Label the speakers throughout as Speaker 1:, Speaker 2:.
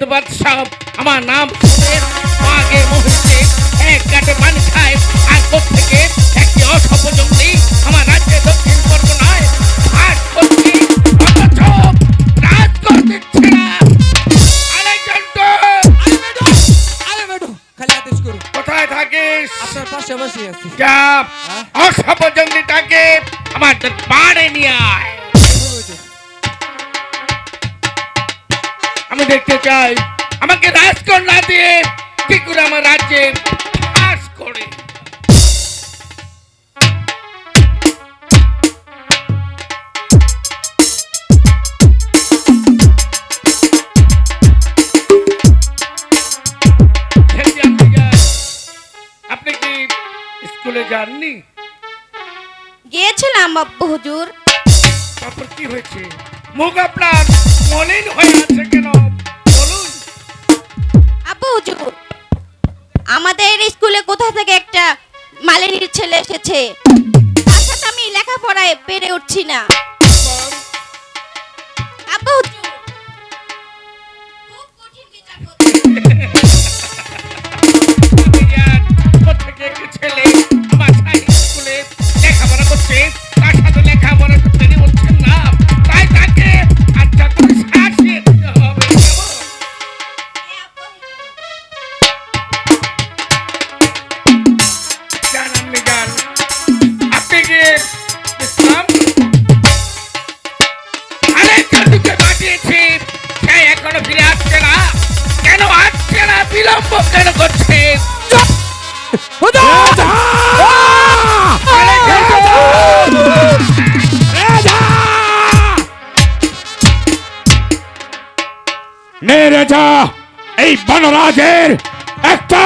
Speaker 1: রাজ্যের বাদশাহ আমার নাম শুনে মাগে মুহূর্তে এক গাটে পানি খায় আর থেকে একটি অসপজঙ্গি আমার রাজ্যে দক্ষিণ পরগনায় ভাগ করছে অথচ রাজ
Speaker 2: খালি আদেশ করুন
Speaker 1: কোথায় থাকিস?
Speaker 2: আপনার পাশে বসে আছি।
Speaker 1: দেখতে চাই। আমাকে রাজকর না দিয়ে কি করে আমার রাজ্যে বাস করে। আপনি কি স্কুলে যাননি?
Speaker 3: গিয়েছিলাম আব্বু হুজুর।
Speaker 1: তারপর কি হয়েছে? মুখ আপনার মলিন হয়ে আছে কেন?
Speaker 3: হুজুর। আমাদের স্কুলে কোথা থেকে একটা মালিনীর ছেলে এসেছে? তার সাথে আমি লেখাপড়ায় পেরে উঠছি না।
Speaker 4: এই বনরাজের একটা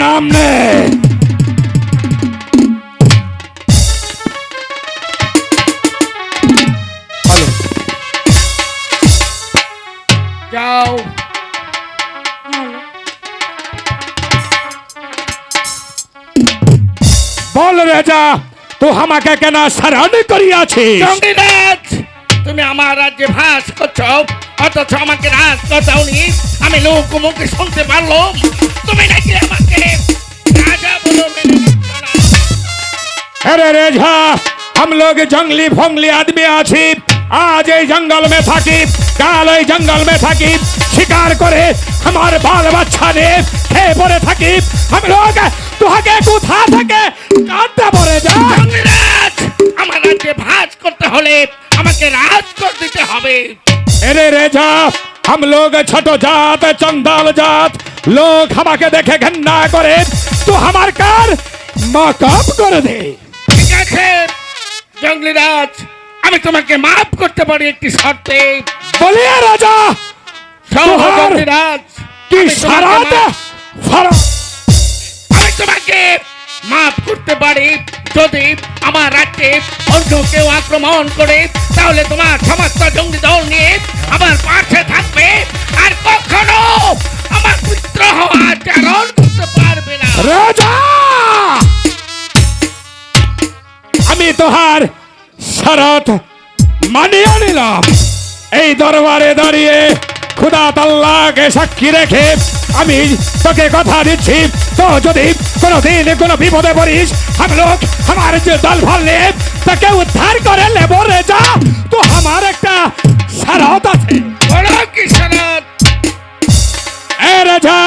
Speaker 4: নাম নে।
Speaker 1: যাও।
Speaker 4: বল রেজা, তো আমাকে কেন স্মরণ করিয়াছিস?
Speaker 1: জঙ্গিরাজ, তুমি আমার রাজ্যে ভাস করছ? অথচ আমাকে রাত কথাও আমি লোক মুখে শুনতে পারল তুমি নাকি আমাকে রাজা বলো আরে
Speaker 4: রে ঝা हम लोग जंगली फोंगली आदमी आछी आज এই জঙ্গল মে থাকি কাল এই জঙ্গল মে থাকি। শিকার করে আমার বাল বাচ্চা নিয়ে খেয়ে পড়ে থাকি। আমি লোক তোহাকে কোথা থেকে কাঁদতে পড়ে যা
Speaker 1: আমার রাজ্যে ভাজ করতে হলে আমাকে রাজ কর দিতে হবে।
Speaker 4: এরে রেজা হাম লোক ছোট জাত চন্দাল জাত। লোক আমাকে দেখে ঘেন্না করে তো আমার কার? মাকাপ করে দে।
Speaker 1: ঠিক আছে জঙ্গলি রাজ আমি তোমাকে মাফ করতে পারি একটি শর্তে।
Speaker 4: বলিয়া রাজা জঙ্গলি
Speaker 1: রাজ
Speaker 4: কি সারাতে ফারা
Speaker 1: আমি তোমাকে মাফ করতে পারি। যদি আমার রাজ্যে অন্য কেউ আক্রমণ করে, তাহলে তোমার সমস্ত জঙ্গি দল নিয়ে আমার পাশে থাকবে। আর কখনো আমার পুত্র হওয়ার কারণ করতে পারবে না।
Speaker 4: রাজা! আমি তোহার শরৎ মানিয়ে নিলাম। এই দরবারে দাঁড়িয়ে খুদা তাল্লাকে সাক্ষী রেখে আমি তোকে কথা দিচ্ছি। তো যদি কোনোদিন কোনো বিপদে পড়িস আমি লোক আমার যে দল ভাললে তাকে উদ্ধার করে নেব রে যা তো আমার একটা সারাত আছে।
Speaker 1: কি সারাত
Speaker 4: এ রাজা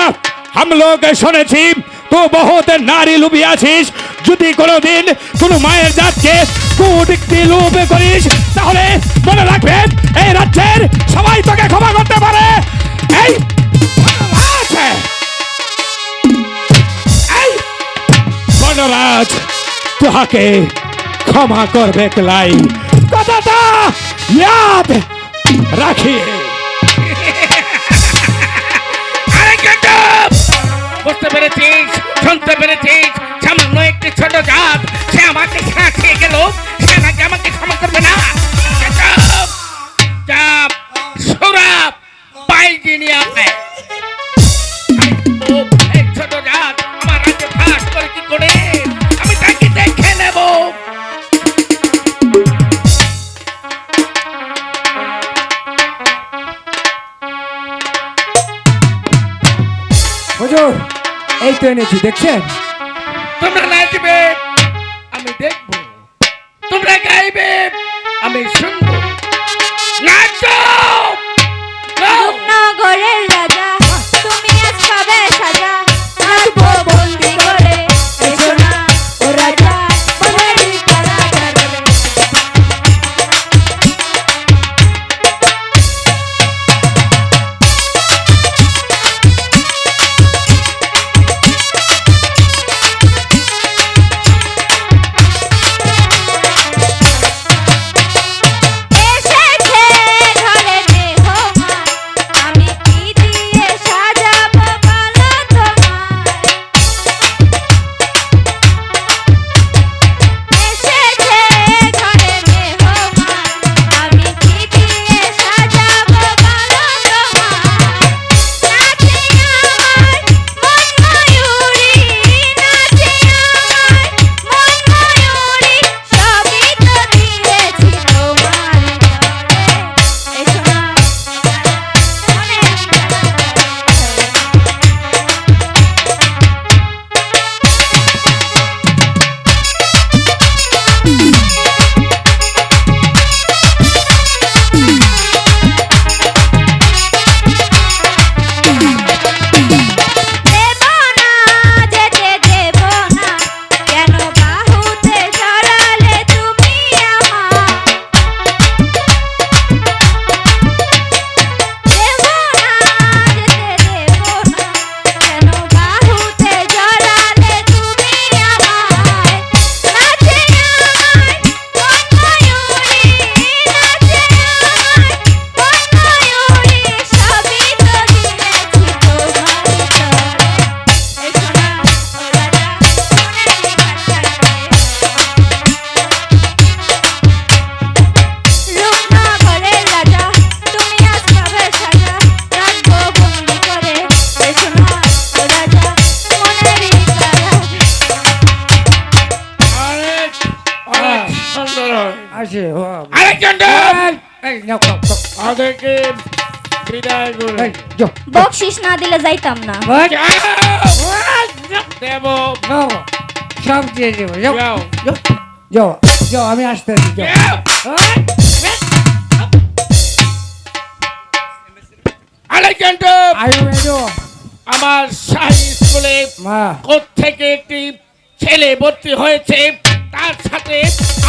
Speaker 4: হাম লোক শুনেছি তো বহুত নারী লুবিয়াছিস যদি কোনোদিন কোনো মায়ের জাতকে কুটিকটি লোভ করিস তাহলে মনে রাখবেন এই রাজ্যের সবাই তোকে ক্ষমা করতে বনরাজ তোহাকে ক্ষমা করবে লাই কথাটা ইয়াদ
Speaker 1: রাখি। বুঝতে পেরেছিস? শুনতে পেরেছিস?
Speaker 2: তো এনেছি দেখছেন?
Speaker 5: তোমরা নাচবে
Speaker 2: আসে ও
Speaker 5: আরেকজন। আমাদেরকে বিদায়
Speaker 1: বকশিস না দিলে যাইতাম না।
Speaker 5: দেব।
Speaker 2: সব দিয়ে দেবো যাও
Speaker 5: যাও।
Speaker 2: আমি আসতে আছি যাও।
Speaker 5: যাও। আরেকজন
Speaker 2: আয়ু মেজো
Speaker 5: আমার শাহী স্কুলে
Speaker 2: মা।
Speaker 5: থেকে একটি ছেলে ভর্তি হয়েছে? তার সাথে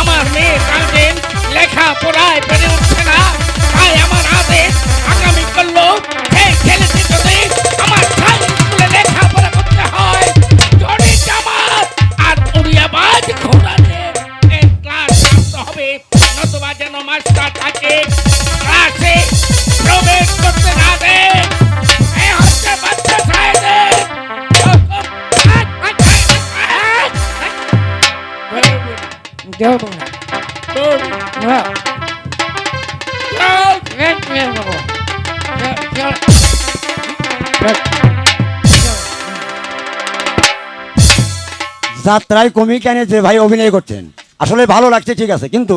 Speaker 5: আমার মেয়ে গার্জেন লেখা পড়ায় পেরে উঠছে না। তাই আমার আদেশ আগামী করল সেই ছেলেটি যদি আমার শাহী স্কুলে লেখাপড়া করতে হয়। জনি জামাত আর উড়িয়াবাজ ক্লাস হবে, নতুবা যেন মাস্টার থাকে। ক্লাসে
Speaker 2: তোমরা কমি
Speaker 6: যাত্রায় যে ভাই অভিনয় করছেন। আসলে ভালো লাগছে ঠিক আছে কিন্তু